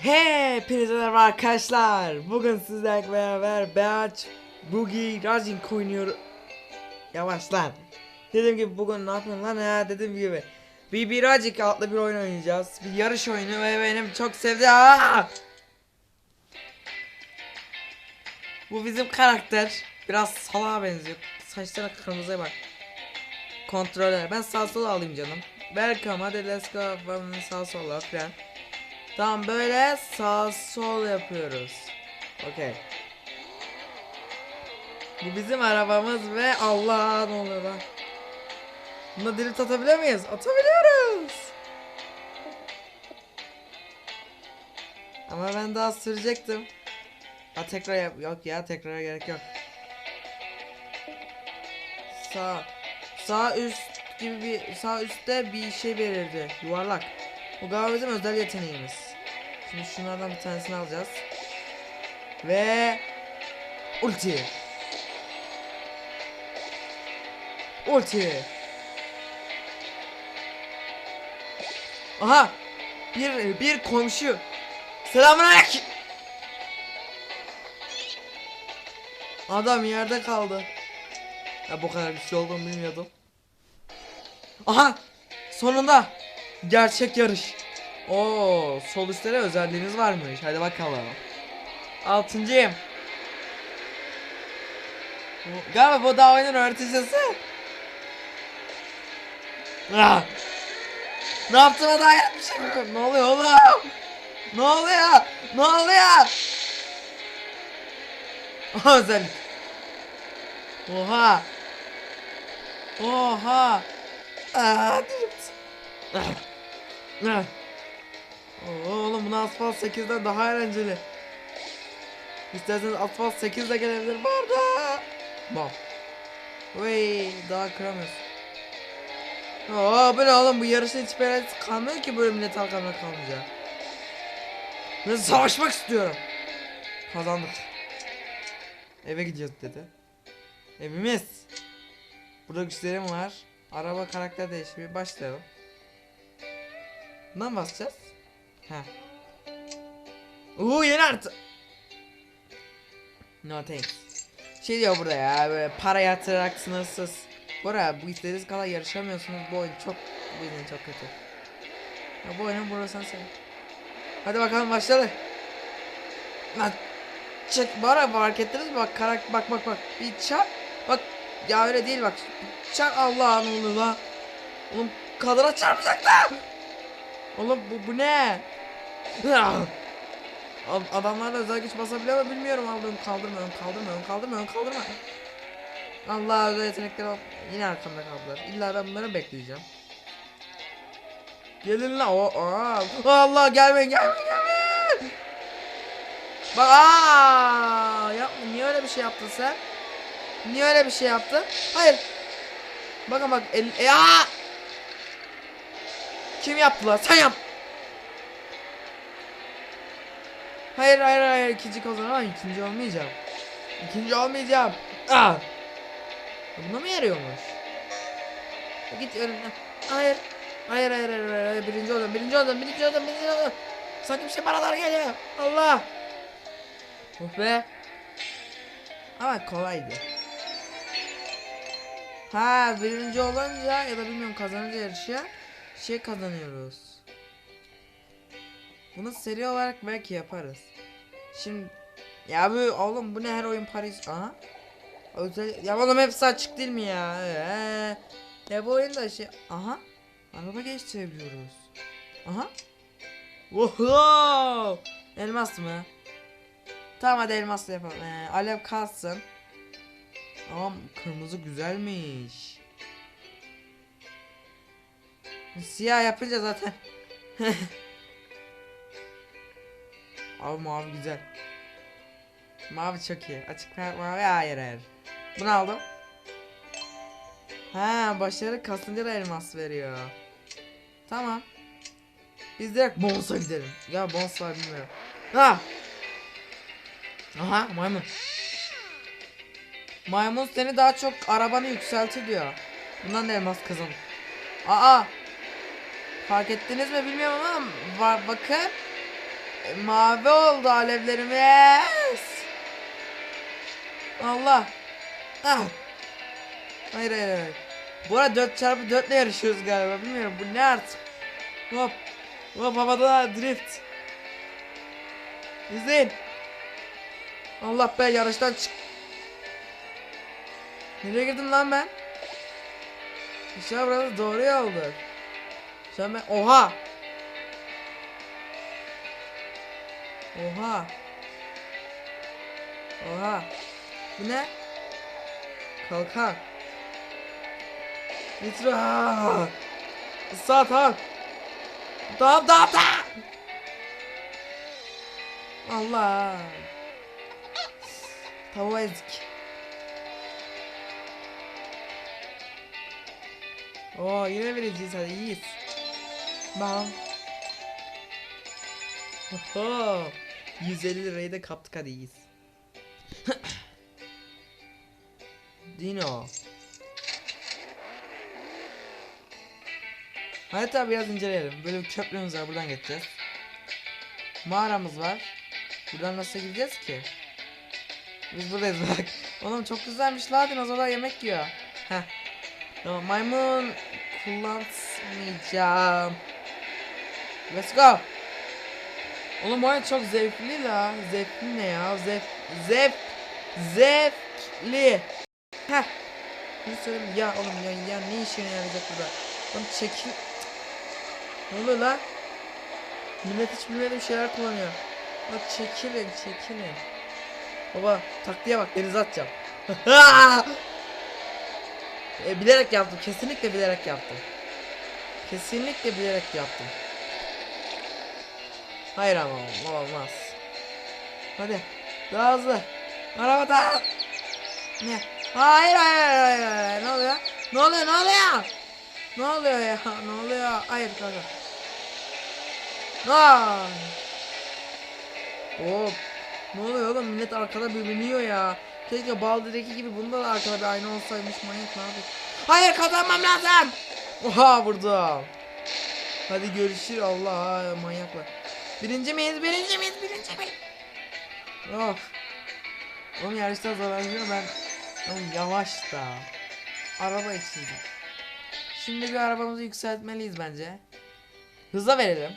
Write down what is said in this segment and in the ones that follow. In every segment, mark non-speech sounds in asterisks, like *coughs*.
Hepinize merhaba arkadaşlar. Bugün sizlerle beraber Beach Boogie Rising oynuyor. Yavaş lan. Dediğim gibi bugün ne yapıyorum lan ya dediğim gibi. BB Rising adlı bir oyun oynayacağız. Bir yarış oyunu ve benim çok sevdiğim. Aa! Bu bizim karakter. Biraz salağa benziyor. Saçları kırmızıya bak. Kontroller. Ben sağ sola alayım canım. Welcome hadi let's go. Sağ sola falan. Tamam böyle sağ sol yapıyoruz. Okey. Bu bizim arabamız ve Allah ne oluyor lan? Buna drift atabiliyor muyuz? Atabiliyoruz. Ama ben daha sürecektim. Ha tekrar yap. Yok ya tekrara gerek yok. Sağ sağ üst gibi bir sağ üstte bir şey belirdi. Yuvarlak. Bu galiba bizim özel yeteneğimiz. Şimdi şunlardan bir tanesini alacağız. Ve ulti. Ulti. Aha! Bir bir komşu. Selamünaleyküm. Adam yerde kaldı. Ya bu kadar güçlü olduğumu bilmiyordum. Aha! Sonunda gerçek yarış. Oo, sol üstlere özelliğiniz varmış. Hadi bakalım. Altıncıyım. Galiba bu da oyunun öğreticisi. Ah! Ne bir şey yok. Ne oluyor oğlum? Ne oluyor? Ne oluyor? Özellik. Oha. Oha. Aa, Oo, Oğlum bunu asfalt 8'den daha eğlenceli. İsterseniz asfalt 8 de gelebilir. Barda. Bam. Vay daha kıramıyorsun. Oo bu ne oğlum bu yarışın hiç eğlencesi kalmıyor ki böyle millet arkamda kalmayacak. Ben savaşmak istiyorum. Kazandık. Eve gideceğiz dedi. Evimiz. Burada güçlerim var. Araba karakter değişimi başlayalım. Bundan basacağız. Ha. Uuu yeni artı. No thanks. Şey diyor burada ya böyle para yatırarak sınırsız. Bora bu istediğiniz kadar yarışamıyorsunuz bu oyun çok bu oyun çok kötü. Ya bu oyunun burası sen. Hadi bakalım başladı. Lan çek Bora fark ettiniz mi bak karak bak bak bak bir çak bak ya öyle değil bak çak Allah ne oluyor lan Oğlum kadına çarpacak da Oğlum bu, bu ne? Ah! Ad- Adamlar da özel güç basabiliyor mu bilmiyorum. Kaldırma ön kaldırma ön kaldırma Allah özel yetenekleri al. Yine arkamda kaldılar. İlla ben bunları bekleyeceğim. Gelin la o aa. Allah gelmeyin gelmeyin gelmeyin! Bak aa! Yapma niye öyle bir şey yaptın sen? Niye öyle bir şey yaptın? Hayır. Bakın bak el e, aa! Kim yaptı lan sen yap Hayır hayır hayır ikinci kazanamam ikinci olmayacağım. İkinci olmayacağım. Ah! Buna mı yarıyormuş? Git önüne. Hayır. Hayır hayır hayır hayır, birinci oldum birinci oldum birinci oldum birinci oldum. Sanki bir şey paralar geliyor. Allah. Oh be. Ama kolaydı. Ha birinci olunca ya da bilmiyorum kazanınca yarışı şey kazanıyoruz. Bunu seri olarak belki yaparız. Şimdi ya bu oğlum bu ne her oyun Paris aha. Özel ya oğlum hepsi açık değil mi ya? Ee, ya bu oyunda şey aha. Araba geçtirebiliyoruz. Aha. Wow! Elmas mı? Tamam hadi elmasla yapalım. Ee, alev kalsın. Ama kırmızı güzelmiş. Siyah yapınca zaten Abi mavi güzel. Mavi çok iyi. Açık ma- mavi hayır hayır. Bunu aldım. Ha başarı kasınca da elmas veriyor. Tamam. Biz direkt Bons'a gidelim. Ya Bons var bilmiyorum. Ha. Aha maymun. Maymun seni daha çok arabanı yükselti diyor. Bundan da elmas kazan. Aa. Fark ettiniz mi bilmiyorum ama var bakın. E, mavi oldu alevlerimiz. Allah. Ah. Hayır hayır hayır. Bu arada 4 çarpı 4 ile yarışıyoruz galiba. Bilmiyorum bu ne artık. Hop. Hop havada drift. İzleyin. Allah be yarıştan çık. Nereye girdim lan ben? İşte burası doğru yoldur. An ben... Oha! Oha! Oha! Bu ne? Kalkan. Nitro. Sağ tamam. Tamam tamam tamam. Allah. Tavuğa ezik. Oo yine vereceğiz hadi iyiyiz. Bam. Oho. 150 lirayı da kaptık hadi iyiyiz. *coughs* Dino. Harita biraz inceleyelim. Böyle bir köprümüz var buradan geçeceğiz. Mağaramız var. Buradan nasıl gideceğiz ki? Biz buradayız bak. *laughs* Oğlum çok güzelmiş la dinozorlar yemek yiyor. Heh. Tamam maymun kullanmayacağım. Let's go. Oğlum oyun çok zevkli la. Zevkli ne ya? Zevk zevk zevkli. Heh. Ne söyleyeyim ya oğlum ya, ya ne işine yarayacak burada? Oğlum çekil. Ne oluyor lan? Millet hiç bilmediğim şeyler kullanıyor. Bak çekilin çekilin. Baba taktiğe bak denize atacağım. *laughs* e, bilerek yaptım. Kesinlikle bilerek yaptım. Kesinlikle bilerek yaptım. Hayır ama olmaz. Hadi. Daha hızlı. Araba daha. Ne? Hayır hayır hayır hayır. Ne oluyor? Ne oluyor? Ne oluyor? Ne oluyor ya? Ne oluyor? Hayır kanka. Aa! Hop. Ne oluyor oğlum? Millet arkada bölünüyor ya. Keşke Baldur'daki gibi bunda da arkada bir ayna olsaymış manyak ne yapayım? Hayır kazanmam lazım. Oha vurdum. Hadi görüşür Allah manyaklar. Birinci miyiz? Birinci miyiz? Birinci miyiz? Of. Oğlum yarışta zorlanıyor ben. Oğlum yavaş da. Araba içinde. Şimdi bir arabamızı yükseltmeliyiz bence. Hıza verelim.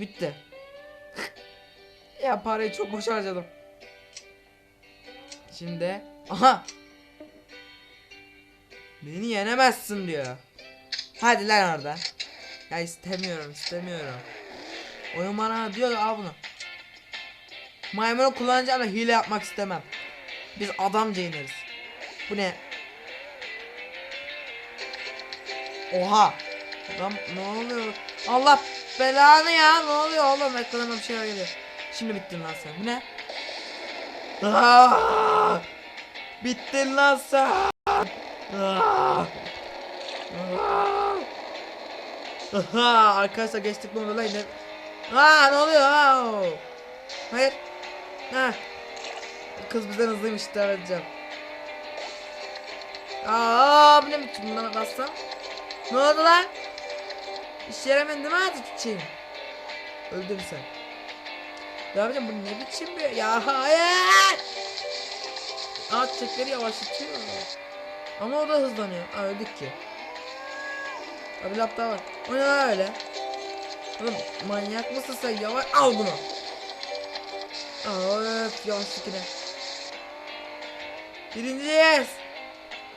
Bitti. *laughs* ya parayı çok boş harcadım. Şimdi aha. Beni yenemezsin diyor. Hadi lan orada. Ya istemiyorum istemiyorum. Oyun bana diyor ki al bunu. Maymunu kullanacağım da hile yapmak istemem. Biz adamca ineriz. Bu ne? Oha. Lan ne oluyor? Allah belanı ya ne oluyor oğlum ekranıma bir şeyler geliyor. Şimdi bittin lan sen. Bu ne? Aa! Bittin lan sen. Aa! Aa! Aha, arkadaşlar geçtik bunu böyle yine. Aa ne oluyor? Aa! Hayır. Ha. Kız bizden hızlıymış iddia edeceğim. Aa bu ne biçim bundan bassam? Ne oldu lan? İş mi hadi tutayım? Öldün sen. Ya abicim bu ne biçim bir ya hayır. Aa çiçekleri yavaşlatıyor. Ama o da hızlanıyor. Aa öldük ki. Abi daha var. O ne öyle? Oğlum manyak mısın sen yavaş al bunu. Aa öf yavaşlık yine. Birinciyiz.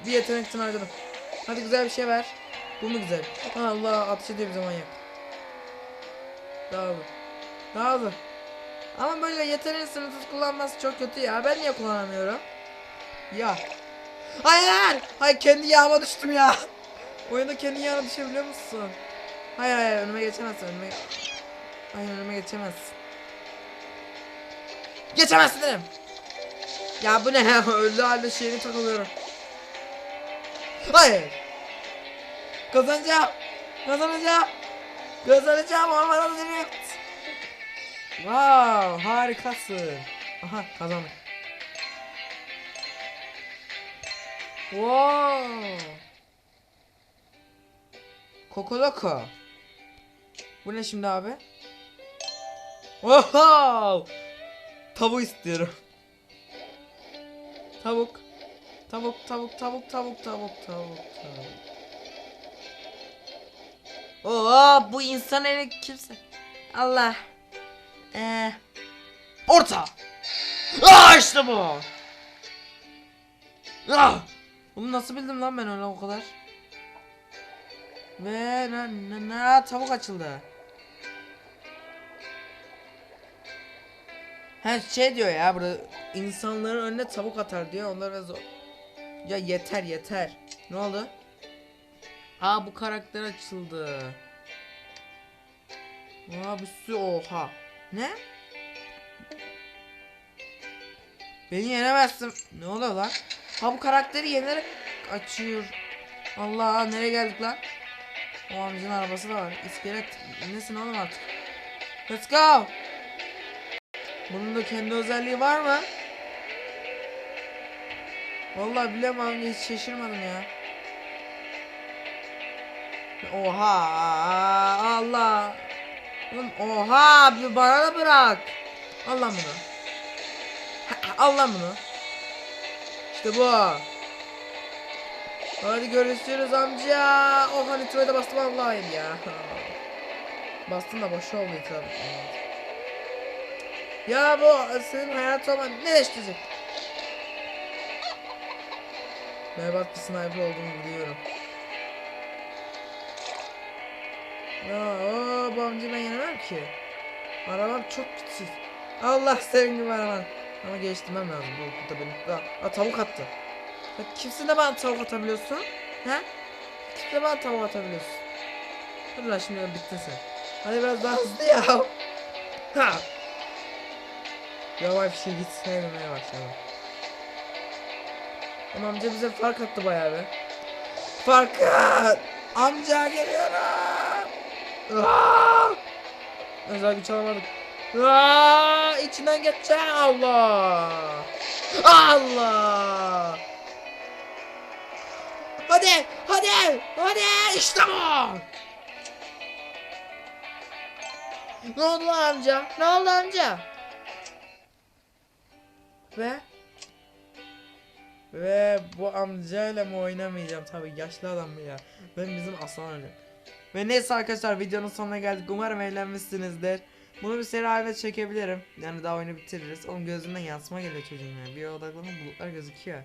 Bir yetenek için harcadım. Hadi güzel bir şey ver. Bu mu güzel? Allah ateş ediyor bize manyak. Daha hızlı. Daha hızlı. Ama böyle yeteneği sınırsız kullanması çok kötü ya. Ben niye kullanamıyorum? Ya. Hayır! Hayır kendi yağıma düştüm ya. Oyunda kendi yağına düşebiliyor musun? Hayır hayır önüme geçemezsin önüme. Hayır önüme geçemezsin. Geçemezsin dedim. Ya bu ne? *laughs* Öldü halde şeyini takılıyorum. Hayır. Kazanacağım. Kazanacağım. Kazanacağım ormana drift. Wow harikasın. Aha kazandık. Wow. Kokoloko. Bu ne şimdi abi? Oho! Tavuk istiyorum. Tavuk. Tavuk, tavuk, tavuk, tavuk, tavuk, tavuk, tavuk. Oo, bu insan eli kimse. Allah. Ee, orta. Aa işte bu. Ah! Bunu nasıl bildim lan ben öyle o kadar? Ve ne, ne, ne tavuk açıldı. Ha şey diyor ya burada insanların önüne tavuk atar diyor onlar zor. Ya yeter yeter. Ne oldu? Aa bu karakter açıldı. Aa bir sürü oha. Ne? Beni yenemezsin. Ne oluyor lan? Ha bu karakteri yenerek açıyor. Allah nereye geldik lan? O amcanın arabası da var. İskelet nesin oğlum artık? Let's go. Bunun da kendi özelliği var mı? Vallahi bilemem hiç şaşırmadım ya. Oha Allah. Oğlum oha bir bana da bırak. Al lan bunu. Ha, Al lan bunu. İşte bu. Hadi görüşürüz amca. Oha nitroya da bastım Allah'ım ya. *laughs* Bastım da boş oldu nitro. Ya bu senin hayatın olman ne değiştirecek? Berbat bir sniper olduğunu biliyorum. Ya o bu amcayı ben yenemem ki. Arabam çok güçsüz. Allah senin gibi araban. Ama geliştirmem lazım bu benim. Aa, aa, tavuk attı. Ya kimsin de bana tavuk atabiliyorsun? He? Kimsin de bana tavuk atabiliyorsun? Dur lan şimdi bittin sen. Hadi biraz daha hızlı ya. Ha. Yavaş bir şey git sevmemeye başladı. Ama amca bize fark attı bayağı be. Fark at. Amca geliyorum. Aa! Özel güç alamadık. Aa, içinden geçeceğim Allah. Allah. Hadi, hadi, hadi işte bu. Ne oldu amca? Ne oldu amca? Ve ve bu amcayla mı oynamayacağım tabii yaşlı adam ya. Ben bizim aslan öyle. Ve neyse arkadaşlar videonun sonuna geldik. Umarım eğlenmişsinizdir. Bunu bir seri haline çekebilirim. Yani daha oyunu bitiririz. Onun gözünden yansıma geliyor çocuğun ya. Bir odaklanın bulutlar gözüküyor.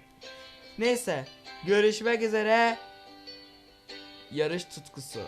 Neyse. Görüşmek üzere. Yarış tutkusu.